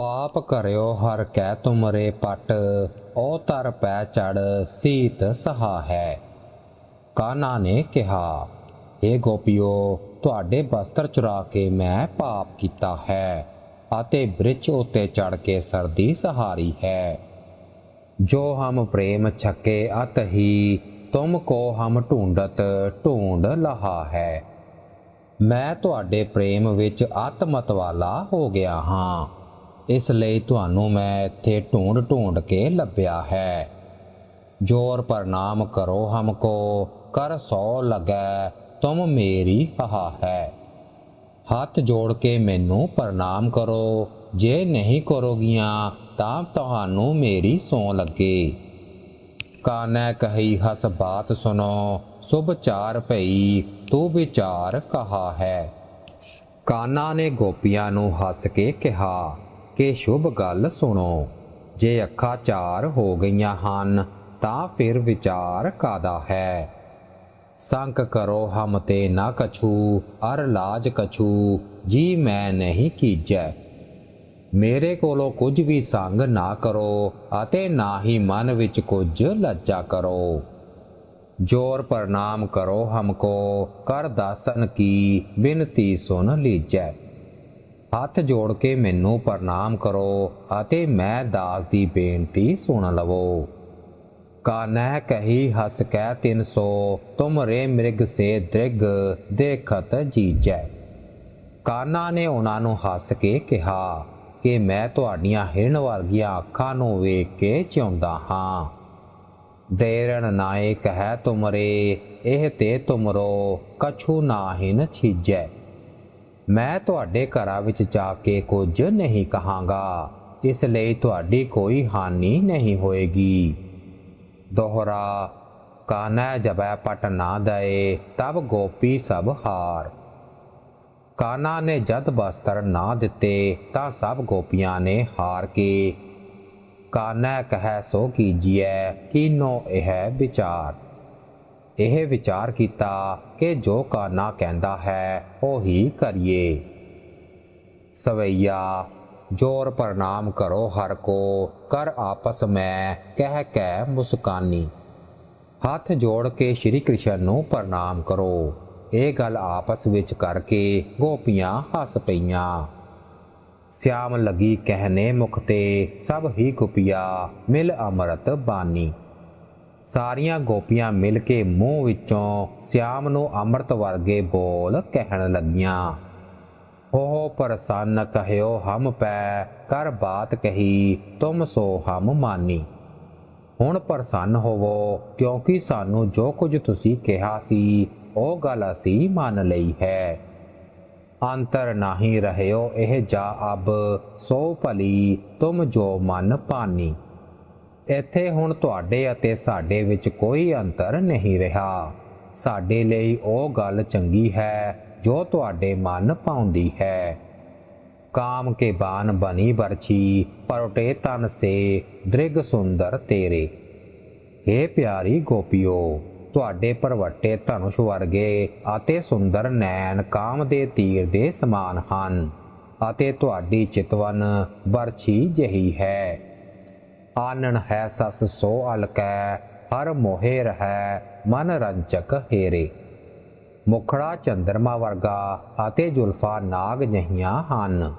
ਪਾਪ ਕਰਿਓ, ਹਰ ਕੈ ਤੁਮਰੇ ਪਟ, ਓ ਤਰ ਪੈ ਚੜ, ਸੀਤ ਸਹਾ ਹੈ। ਕਾਨਾ ਨੇ ਕਿਹਾ ਏ ਗੋਪਿਓ, ਤੁਹਾਡੇ ਬਸਤਰ ਚੁਰਾ ਕੇ ਮੈਂ ਪਾਪ ਕੀਤਾ ਹੈ, ਅਤੇ ਬ੍ਰਿਛ ਉਤੇ ਚੜ ਕੇ ਸਰਦੀ ਸਹਾਰੀ ਹੈ। ਜੋ ਹਮ ਪ੍ਰੇਮ ਛਕੇ ਅਤ ਹੀ, ਤੁਮ ਕੋ ਹਮ ਢੂੰਡਤ ਢੂੰਡ ਲਹਾ ਹੈ। ਮੈਂ ਤੁਹਾਡੇ ਪ੍ਰੇਮ ਵਿੱਚ ਆਤਮਤ ਵਾਲਾ ਹੋ ਗਿਆ ਹਾਂ। ਇਸ ਲਈ ਤੁਹਾਨੂੰ ਮੈਂ ਇੱਥੇ ਢੂੰਡ ਢੂੰਡ ਕੇ ਲੱਭਿਆ ਹੈ। ਜੋਰ ਪ੍ਰਣਾਮ ਕਰੋ ਹਮਕੋ, ਕਰ ਸੋ ਲਗੈ, ਤੁਮ ਮੇਰੀ ਹਾ ਹੈ। ਹੱਥ ਜੋੜ ਕੇ ਮੈਨੂੰ ਪ੍ਰਣਾਮ ਕਰੋ, ਜੇ ਨਹੀਂ ਕਰੋਗੀਆਂ ਤਾਂ ਤੁਹਾਨੂੰ ਮੇਰੀ ਸੌ ਲੱਗੇ। ਕਾਨੈ ਕਹੀ, ਹਸ ਬਾਤ ਸੁਨੋ ਸੁਭ ਚਾਰ ਭਈ, ਤੂੰ ਵਿਚਾਰ ਕਹਾ ਹੈ। ਕਾਨਾ ਨੇ ਗੋਪੀਆਂ ਨੂੰ ਹੱਸ ਕੇ ਕਿਹਾ ਕਿ ਸ਼ੁਭ ਗੱਲ ਸੁਣੋ। ਜੇ ਅੱਖਾਂ ਚਾਰ ਹੋ ਗਈਆਂ ਹਨ, ਤਾਂ ਫਿਰ ਵਿਚਾਰ ਕਾਦਾ ਹੈ? ਸੰਕ ਕਰੋ ਹਮ ਤੇ ਨਾ ਕਛੂ, ਅਰ ਲਾਜ ਕਛੂ, ਜੀ ਮੈਂ ਨਹੀਂ ਕੀਜੈ। ਮੇਰੇ ਕੋਲੋਂ ਕੁਝ ਵੀ ਸੰਗ ਨਾ ਕਰੋ, ਅਤੇ ਨਾ ਹੀ ਮਨ ਵਿੱਚ ਕੁਝ ਲੱਜਾ ਕਰੋ। ਜੋਰ ਪ੍ਰਣਾਮ ਕਰੋ ਹਮਕੋ ਕਰ ਦਾਸਨ ਕੀ, ਬਿਨਤੀ ਸੁਣ ਲੀਜੈ। ਹੱਥ ਜੋੜ ਕੇ ਮੈਨੂੰ ਪ੍ਰਣਾਮ ਕਰੋ ਅਤੇ ਮੈਂ ਦਾਸ ਦੀ ਬੇਨਤੀ ਸੁਣ ਲਵੋ। ਕਾਨਹਿ ਕਹੀ ਹਸ ਕਹਿ ਤਿਨ ਸੋ, ਤੁਮਰੇ ਮ੍ਰਿਗ ਸੇ ਦ੍ਰਿਗ ਦੇਖਤ ਜੀਜੈ। ਕਾਨਾ ਨੇ ਉਹਨਾਂ ਨੂੰ ਹੱਸ ਕੇ ਕਿਹਾ ਕਿ ਮੈਂ ਤੁਹਾਡੀਆਂ ਹਿਰਨ ਵਰਗੀਆਂ ਅੱਖਾਂ ਨੂੰ ਵੇਖ ਕੇ ਚਾਹੁੰਦਾ ਹਾਂ। ਡੇਰਣ ਨਾਏ ਕਹੈ ਤੁਮਰੇ, ਇਹ ਤੇ ਤੁਮਰੋ, ਕਛੂ ਨਾਹਿਨ ਛੀਜੈ। ਮੈਂ ਤੁਹਾਡੇ ਘਰਾਂ ਵਿੱਚ ਜਾ ਕੇ ਕੁਝ ਨਹੀਂ ਕਹਾਂਗਾ। ਇਸ ਲਈ ਤੁਹਾਡੀ ਕੋਈ ਹਾਨੀ ਨਹੀਂ ਹੋਏਗੀ। ਦੋਹਰਾ, ਕਾਨਾ ਜਬੈ ਪਟ ਨਾ ਦਏ, ਤਬ ਗੋਪੀ ਸਭ ਹਾਰ। ਕਾਨਾ ਨੇ ਜਦ ਬਸਤਰ ਨਾ ਦਿੱਤੇ, ਤਾਂ ਸਭ ਗੋਪੀਆਂ ਨੇ ਹਾਰ ਕੇ। ਕਾਨੈ ਕਹੈ, ਸੋ ਕੀਜੀਐ, ਕੀਨੋ ਇਹ ਵਿਚਾਰ। ਇਹ ਵਿਚਾਰ ਕੀਤਾ ਕਿ ਜੋ ਕਾਨਾ ਕਹਿੰਦਾ ਹੈ, ਉਹ ਹੀ ਕਰੀਏ। ਸਵਈਆ, ਜੋਰ ਪ੍ਰਣਾਮ ਕਰੋ ਹਰ ਕੋ, ਕਰ ਆਪਸ ਮੈਂ ਕਹਿ ਕੈ ਮੁਸਕਾਨੀ। ਹੱਥ ਜੋੜ ਕੇ ਸ਼੍ਰੀ ਕ੍ਰਿਸ਼ਨ ਨੂੰ ਪ੍ਰਣਾਮ ਕਰੋ। ਇਹ ਗੱਲ ਆਪਸ ਵਿੱਚ ਕਰਕੇ ਗੋਪੀਆਂ ਹੱਸ ਪਈਆਂ। ਸਿਆਮ ਲਗੀ ਕਹਿਨੇ ਮੁਖ ਤੇ ਸਭ ਹੀ ਗੁਪੀਆ, ਮਿਲ ਅਮਰਤ ਬਾਨੀ। ਸਾਰੀਆਂ ਗੋਪੀਆਂ ਮਿਲ ਕੇ ਮੂੰਹ ਵਿੱਚੋਂ ਸਿਆਮ ਨੂੰ ਅੰਮ੍ਰਿਤ ਵਰਗੇ ਬੋਲ ਕਹਿਣ ਲੱਗੀਆਂ। ਹੋ ਪ੍ਰਸੰਨ ਕਹਿਓ ਹਮ ਪੈ, ਕਰ ਬਾਤ ਕਹੀ, ਤੁਮ ਸੋ ਹਮ ਮਾਨੀ। ਹੁਣ ਪ੍ਰਸੰਨ ਹੋਵੋ, ਕਿਉਂਕਿ ਸਾਨੂੰ ਜੋ ਕੁਝ ਤੁਸੀਂ ਕਿਹਾ ਸੀ, ਉਹ ਗੱਲ ਅਸੀਂ ਮੰਨ ਲਈ ਹੈ। ਅੰਤਰ ਨਹੀਂ ਰਹਿਓ ਇਹ ਜਾ ਅਬ, ਸੋ ਭਲੀ ਤੁਮ ਜੋ ਮਨ ਪਾਨੀ। ਇੱਥੇ ਹੁਣ ਤੁਹਾਡੇ ਅਤੇ ਸਾਡੇ ਵਿੱਚ ਕੋਈ ਅੰਤਰ ਨਹੀਂ ਰਿਹਾ। ਸਾਡੇ ਲਈ ਉਹ ਗੱਲ ਚੰਗੀ ਹੈ ਜੋ ਤੁਹਾਡੇ ਮਨ ਪਾਉਂਦੀ ਹੈ। ਕਾਮ ਕੇ ਬਾਨ ਬਣੀ ਬਰਛੀ ਪਰੋਟੇ ਤਨ ਸੇ, ਦ੍ਰਿਗ ਸੁੰਦਰ ਤੇਰੇ। ਏ ਪਿਆਰੀ ਗੋਪੀਓ, ਤੁਹਾਡੇ ਪਰਵੱਟੇ ਧਨੁਸ਼ ਵਰਗੇ ਅਤੇ ਸੁੰਦਰ ਨੈਣ ਕਾਮ ਦੇ ਤੀਰ ਦੇ ਸਮਾਨ ਹਨ ਅਤੇ ਤੁਹਾਡੀ ਚਿਤਵਨ ਬਰਛੀ ਜਹੀ ਹੈ। ਆਨਣ ਹੈ ਸਸ ਸੋ ਅਲਕੈ ਹਰ ਮੋਹੇ ਰਹੈ ਮਨ ਰੰਚਕ ਹੇਰੇ। ਮੁਖੜਾ ਚੰਦਰਮਾ ਵਰਗਾ ਅਤੇ ਜ਼ੁਲਫਾ ਨਾਗ ਜਹੀਆਂ ਹਨ।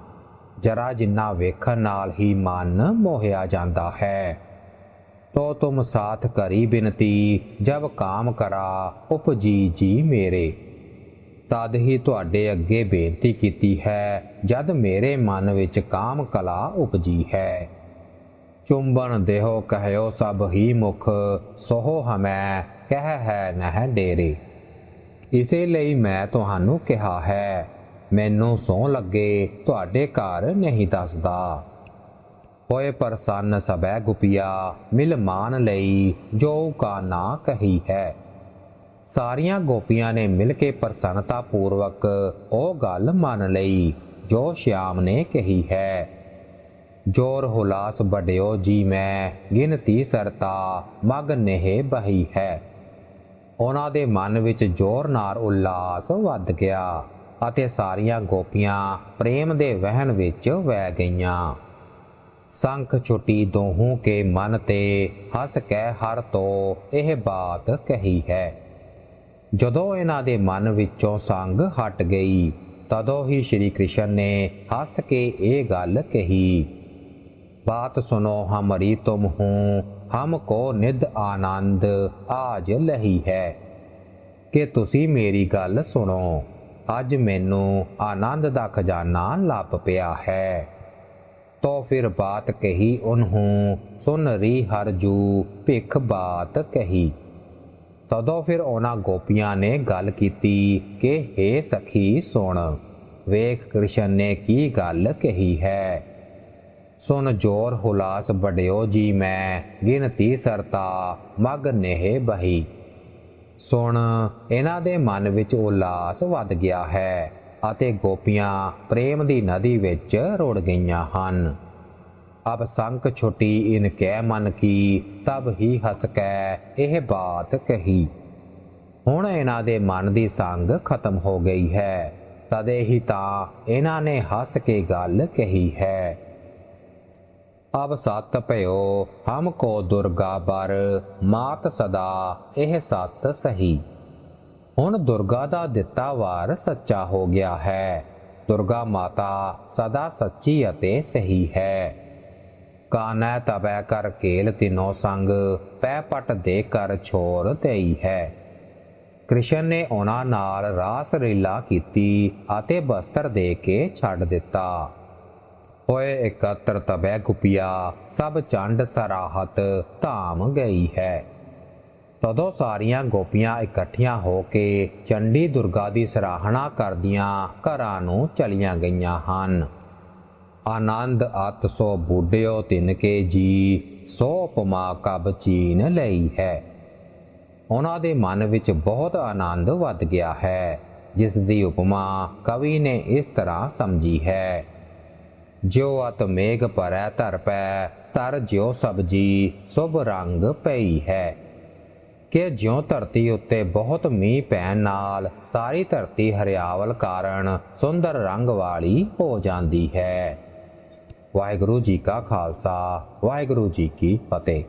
ਜਰਾ ਜਿੰਨਾ ਵੇਖਣ ਨਾਲ ਹੀ ਮਨ ਮੋਹਿਆ ਜਾਂਦਾ ਹੈ। ਤੋ ਤੁਮ ਸਾਥ ਕਰੀ ਬਿਨਤੀ, ਜਬ ਕਾਮ ਕਰਾ, ਉਪਜੀ ਜੀ ਮੇਰੇ। ਤਦ ਹੀ ਤੁਹਾਡੇ ਅੱਗੇ ਬੇਨਤੀ ਕੀਤੀ ਹੈ, ਜਦ ਮੇਰੇ ਮਨ ਵਿੱਚ ਕਾਮ ਕਲਾ ਉਪਜੀ ਹੈ। ਚੁੰਬਨ ਦੇਹੋ ਕਹਿਓ ਸਭ ਹੀ ਮੁਖ, ਸੋਹ ਹਮੈ, ਕਹਿ ਹੈ ਨਹਿ ਡੇਰੇ। ਇਸੇ ਲਈ ਮੈਂ ਤੁਹਾਨੂੰ ਕਿਹਾ ਹੈ, ਮੈਨੂੰ ਸੌ ਲੱਗੇ, ਤੁਹਾਡੇ ਘਰ ਨਹੀਂ ਦੱਸਦਾ। ਹੋਏ ਪ੍ਰਸੰਨ ਸਬੈ ਗੁਪਿਆ, ਮਿਲ ਮਾਨ ਲਈ, ਜੋ ਕਾ ਨਾ ਕਹੀ ਹੈ। ਸਾਰੀਆਂ ਗੋਪੀਆਂ ਨੇ ਮਿਲ ਕੇ ਪ੍ਰਸੰਨਤਾ ਪੂਰਵਕ, ਉਹ ਗੱਲ ਮੰਨ ਲਈ, ਜੋ ਸ਼ਿਆਮ ਨੇ ਕਹੀ ਹੈ। ਜੋਰ ਹੁਲਾਸ ਵਡਿਓ ਜੀ ਮੈਂ, ਗਿਣਤੀ ਸਰਤਾ, ਮਗ ਨਹਿ ਬਹੀ ਹੈ। ਉਹਨਾਂ ਦੇ ਮਨ ਵਿੱਚ ਜ਼ੋਰ ਨਾਲ ਉਲਾਸ ਵੱਧ ਗਿਆ ਅਤੇ ਸਾਰੀਆਂ ਗੋਪੀਆਂ ਪ੍ਰੇਮ ਦੇ ਵਹਿਣ ਵਿੱਚ ਵਹਿ ਗਈਆਂ। ਸੰਖ ਛੁੱਟੀ ਦੋਹੋਂ ਕੇ ਮਨ ਤੇ ਹੱਸ ਕੇ ਹਰ ਤੋ ਇਹ ਬਾਤ ਕਹੀ ਹੈ। ਜਦੋਂ ਇਹਨਾਂ ਦੇ ਮਨ ਵਿੱਚੋਂ ਸੰਗ ਹਟ ਗਈ, ਤਦੋਂ ਹੀ ਸ਼੍ਰੀ ਕ੍ਰਿਸ਼ਨ ਨੇ ਹੱਸ ਕੇ ਇਹ ਗੱਲ ਕਹੀ ਬਾਤ ਸੁਨੋ ਹਮਰੀ ਤੁਮ ਹੂੰ ਹਮਕੋ ਨਿਦ ਆਨੰਦ ਆਜ ਲਹੀ ਹੈ। ਕਿ ਤੁਸੀਂ ਮੇਰੀ ਗੱਲ ਸੁਣੋ, ਅੱਜ ਮੈਨੂੰ ਆਨੰਦ ਦਾ ਖਜ਼ਾਨਾ ਲੱਭ ਪਿਆ ਹੈ। ਤੋ ਫਿਰ ਬਾਤ ਕਹੀ ਉਹਨੂੰ, ਸੁਨ ਰੀ ਹਰਜੂ ਭਿਖ ਬਾਤ ਕਹੀ। ਤਦੋਂ ਫਿਰ ਉਹਨਾਂ ਗੋਪੀਆਂ ਨੇ ਗੱਲ ਕੀਤੀ ਕਿ हे ਸਖੀ ਸੁਣ, ਵੇਖ ਕ੍ਰਿਸ਼ਨ ਨੇ ਕੀ ਗੱਲ ਕਹੀ ਹੈ। ਸੁਨ ਜੋਰ ਹੁਲਾਸ ਵਡਿਓ ਜੀ ਮੈਂ, ਗਿਣਤੀ ਸਰਤਾ, ਮਗ ਨਹਿ ਬਹੀ। ਸੁਣ ਇਹਨਾਂ ਦੇ ਮਨ ਵਿੱਚ ਉਲਾਸ ਵੱਧ ਗਿਆ ਹੈ, ਅਤੇ ਗੋਪੀਆਂ ਪ੍ਰੇਮ ਦੀ ਨਦੀ ਵਿੱਚ ਰੁੜ ਗਈਆਂ ਹਨ। ਅਬ ਸੰਕ ਛੁਟੀ ਇਨ ਕੈ ਮਨ ਕੀ, ਤਬ ਹੀ ਹਸ ਕੈ ਇਹ ਬਾਤ ਕਹੀ। ਹੁਣ ਇਹਨਾਂ ਦੇ ਮਨ ਦੀ ਸੰਗ ਖਤਮ ਹੋ ਗਈ ਹੈ, ਤਦੇ ਹੀ ਤਾਂ ਇਹਨਾਂ ਨੇ ਹੱਸ ਕੇ ਗੱਲ ਕਹੀ ਹੈ। ਅਬ ਸਤ ਭਇਓ ਹਮ ਕੋ ਦੁਰਗਾ ਬਰ, ਮਾਤ ਸਦਾ ਇਹ ਸਤ ਸਹੀ। ਹੁਣ ਦੁਰਗਾ ਦਾ ਦਿੱਤਾ ਵਾਰ ਸੱਚਾ ਹੋ ਗਿਆ ਹੈ। ਦੁਰਗਾ ਮਾਤਾ ਸਦਾ ਸੱਚੀ ਅਤੇ ਸਹੀ ਹੈ। ਕਾਨੈ ਤਬੈ ਕਰ ਕੇਲ ਤਿਨੋ ਸੰਗ, ਪੈ ਪਟ ਦੇ ਕਰ ਛੋਰ ਦੇਈ ਹੈ। ਕ੍ਰਿਸ਼ਨ ਨੇ ਉਹਨਾਂ ਨਾਲ ਰਾਸ ਰੀਲਾ ਕੀਤੀ ਅਤੇ ਬਸਤਰ ਦੇ ਕੇ ਛੱਡ ਦਿੱਤਾ। ਹੋਏ ਇਕੱਤਰ ਤਬੈ ਗੁਪਿਆ, ਸਭ ਚੰਡ ਸਰਾਹਤ ਧਾਮ ਗਈ ਹੈ। ਤਦੋਂ ਸਾਰੀਆਂ ਗੋਪੀਆਂ ਇਕੱਠੀਆਂ ਹੋ ਕੇ ਚੰਡੀ ਦੁਰਗਾ ਦੀ ਸਰਾਹਣਾ ਕਰਦੀਆਂ ਘਰਾਂ ਨੂੰ ਚਲੀਆਂ ਗਈਆਂ ਹਨ। ਆਨੰਦ ਅਤ ਸੋ ਬੁੱਢਿਓ ਤਿਨ ਕੇ ਜੀ, ਸੋ ਉਪਮਾ ਕਬ ਚੀਨ ਲਈ ਹੈ। ਉਹਨਾਂ ਦੇ ਮਨ ਵਿੱਚ ਬਹੁਤ ਆਨੰਦ ਵੱਧ ਗਿਆ ਹੈ, ਜਿਸ ਦੀ ਉਪਮਾ ਕਵੀ ਨੇ ਇਸ ਤਰ੍ਹਾਂ ਸਮਝੀ ਹੈ। ਜਿਉ ਅਤ ਮੇਘ ਪਰੈ ਧਰ ਪੈ ਤਰ ਜਿਉ ਸਬਜੀ ਸੁਭ ਰੰਗ ਪਈ ਹੈ। ਕਿ ਜਿਉ ਧਰਤੀ ਉੱਤੇ ਬਹੁਤ ਮੀਂਹ ਪੈਣ ਨਾਲ ਸਾਰੀ ਧਰਤੀ ਹਰਿਆਵਲ ਕਾਰਨ ਸੁੰਦਰ ਰੰਗ ਵਾਲੀ ਹੋ ਜਾਂਦੀ ਹੈ। ਵਾਹਿਗੁਰੂ ਜੀ ਕਾ ਖਾਲਸਾ, ਵਾਹਿਗੁਰੂ ਜੀ ਕੀ ਫਤਿਹ।